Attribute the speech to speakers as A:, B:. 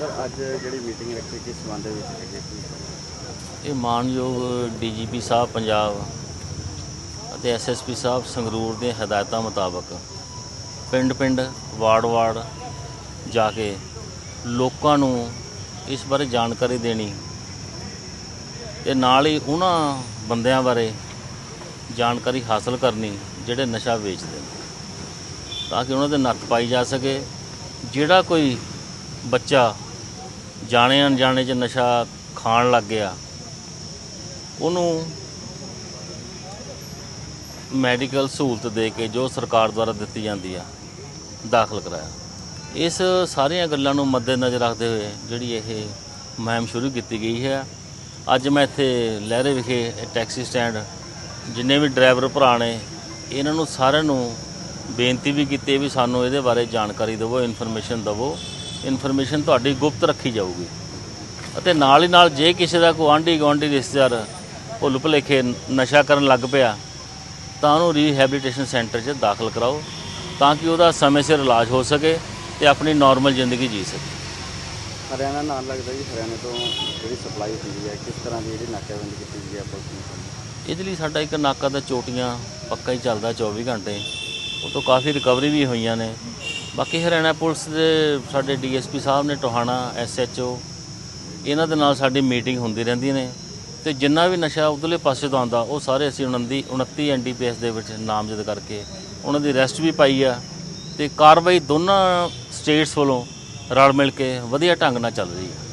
A: Sir, ਅੱਜ ਜਿਹੜੀ meeting ਰੱਖੀ ਕਿਸ ਸੰਬੰਧ ਦੇ ਵਿੱਚ ਹੈਗੀ
B: ਇਹ ਮਾਨਯੋਗ ਡੀਜੀਪੀ ਸਾਹਿਬ ਪੰਜਾਬ ਅਤੇ ਐਸਐਸਪੀ ਸਾਹਿਬ ਸੰਗਰੂਰ ਦੀਆਂ ਹਦਾਇਤਾਂ ਮੁਤਾਬਕ ਪਿੰਡ-ਪਿੰਡ ਵਾਰਡ-ਵਾਰਡ ਜਾ ਕੇ ਲੋਕਾਂ ਨੂੰ ਇਸ ਬਾਰੇ ਜਾਣਕਾਰੀ ਦੇਣੀ ਤੇ ਨਾਲ ਹੀ ਉਹਨਾਂ ਬੰਦਿਆਂ ਬਾਰੇ ਜਾਣਕਾਰੀ ਹਾਸਲ ਕਰਨੀ, ਜਿਹੜੇ ਨਸ਼ਾ ਵੇਚਦੇ ਨੇ, ਤਾਂ ਕਿ ਉਹਨਾਂ ਦੇ ਨੱਥ ਪਾਈ ਜਾ ਸਕੇ। ਜਿਹੜਾ ਕੋਈ ਬੱਚਾ ਜਾਣੇ ਅਣਜਾਣੇ 'ਚ ਨਸ਼ਾ ਖਾਣ ਲੱਗ ਗਿਆ। ਉਹਨੂੰ ਮੈਡੀਕਲ ਸਹੂਲਤ ਦੇ ਕੇ ਜੋ ਸਰਕਾਰ ਦੁਆਰਾ ਦਿੱਤੀ ਜਾਂਦੀ ਆ, ਦਾਖਲ ਕਰਾਇਆ। ਇਸ ਸਾਰੀਆਂ ਗੱਲਾਂ ਨੂੰ ਮੱਦੇਨਜ਼ਰ ਰੱਖਦੇ ਹੋਏ ਜਿਹੜੀ ਇਹ ਮੁਹਿੰਮ ਸ਼ੁਰੂ ਕੀਤੀ ਗਈ ਹੈ, ਅੱਜ ਮੈਂ ਇੱਥੇ ਲਹਿਰੇ ਵਿਖੇ ਇਹ ਟੈਕਸੀ ਸਟੈਂਡ ਜਿੰਨੇ ਵੀ ਡਰਾਈਵਰ ਭਰਾ ਨੇ, ਇਹਨਾਂ ਨੂੰ ਸਾਰਿਆਂ ਨੂੰ ਬੇਨਤੀ ਵੀ ਕੀਤੀ ਵੀ ਸਾਨੂੰ ਇਹਦੇ ਬਾਰੇ ਜਾਣਕਾਰੀ ਦਿਵੋ ਇਨਫੋਰਮੇਸ਼ਨ ਦਿਵੋ। ਇਨਫੋਰਮੇਸ਼ਨ ਤੁਹਾਡੀ ਗੁਪਤ ਰੱਖੀ ਜਾਊਗੀ। ਅਤੇ ਨਾਲ ਹੀ ਨਾਲ ਜੇ ਕਿਸੇ ਦਾ ਕੋਈ ਆਂਢੀ ਗੁਆਂਢੀ ਰਿਸ਼ਤੇਦਾਰ ਭੁੱਲ ਭੁਲੇਖੇ ਨਸ਼ਾ ਕਰਨ ਲੱਗ ਪਿਆ ਤਾਂ ਉਹਨੂੰ ਰੀਹੈਬਿਲਿਟੇਸ਼ਨ ਸੈਂਟਰ 'ਚ ਦਾਖਲ ਕਰਾਓ ਤਾਂ ਕਿ ਉਹਦਾ ਸਮੇਂ ਸਿਰ ਇਲਾਜ ਹੋ ਸਕੇ ਤੇ ਆਪਣੀ ਨਾਰਮਲ ਜ਼ਿੰਦਗੀ ਜੀ ਸਕੇ।
A: ਹਰਿਆਣਾ ਨਾਲ ਲੱਗਦਾ ਜੀ ਹਰਿਆਣੇ ਤੋਂ ਜਿਹੜੀ ਸਪਲਾਈ ਹੁੰਦੀ ਹੈ ਕਿਸ ਤਰ੍ਹਾਂ ਦੀ ਜਿਹੜੀ ਨਾਕਾਬੰਦੀ ਕੀਤੀ ਗਈ ਹੈ ਪੁਲਿਸ ਨੇ
B: ਇਹਦੇ ਲਈ ਸਾਡਾ ਇੱਕ ਨਾਕਾ ਦਾ ਚੋਟੀਆਂ ਪੱਕਾ ਹੀ ਚੱਲਦਾ 24 ਘੰਟੇ ਉਹ ਤੋਂ ਕਾਫੀ ਰਿਕਵਰੀ ਵੀ ਹੋਈਆਂ ਨੇ। ਬਾਕੀ ਹਰਿਆਣਾ ਪੁਲਿਸ ਦੇ ਸਾਡੇ ਡੀਐਸਪੀ ਸਾਹਿਬ ਨੇ ਟੋਹਾਣਾ, ਐਸਐਚਓ, ਇਹਨਾਂ ਦੇ ਨਾਲ ਸਾਡੀ ਮੀਟਿੰਗ ਹੁੰਦੀ ਰਹਿੰਦੀ ਨੇ ਤੇ ਜਿੰਨਾ ਵੀ ਨਸ਼ਾ ਉਧਰਲੇ ਪਾਸੇ ਤੋਂ ਆਉਂਦਾ, ਉਹ ਸਾਰੇ ਅਸੀਂ 29 29 ਐਨਡੀਪੀਐਸ ਦੇ ਵਿੱਚ ਨਾਮਜ਼ਦ ਕਰਕੇ ਉਹਨਾਂ ਦੀ ਰੈਸਟ ਵੀ ਪਾਈ ਆ ਤੇ ਕਾਰਵਾਈ ਦੋਨਾਂ ਸਟੇਟਸ ਵੱਲੋਂ ਰਲ ਮਿਲ ਕੇ ਵਧੀਆ ਢੰਗ ਨਾਲ ਚੱਲ ਰਹੀ ਹੈ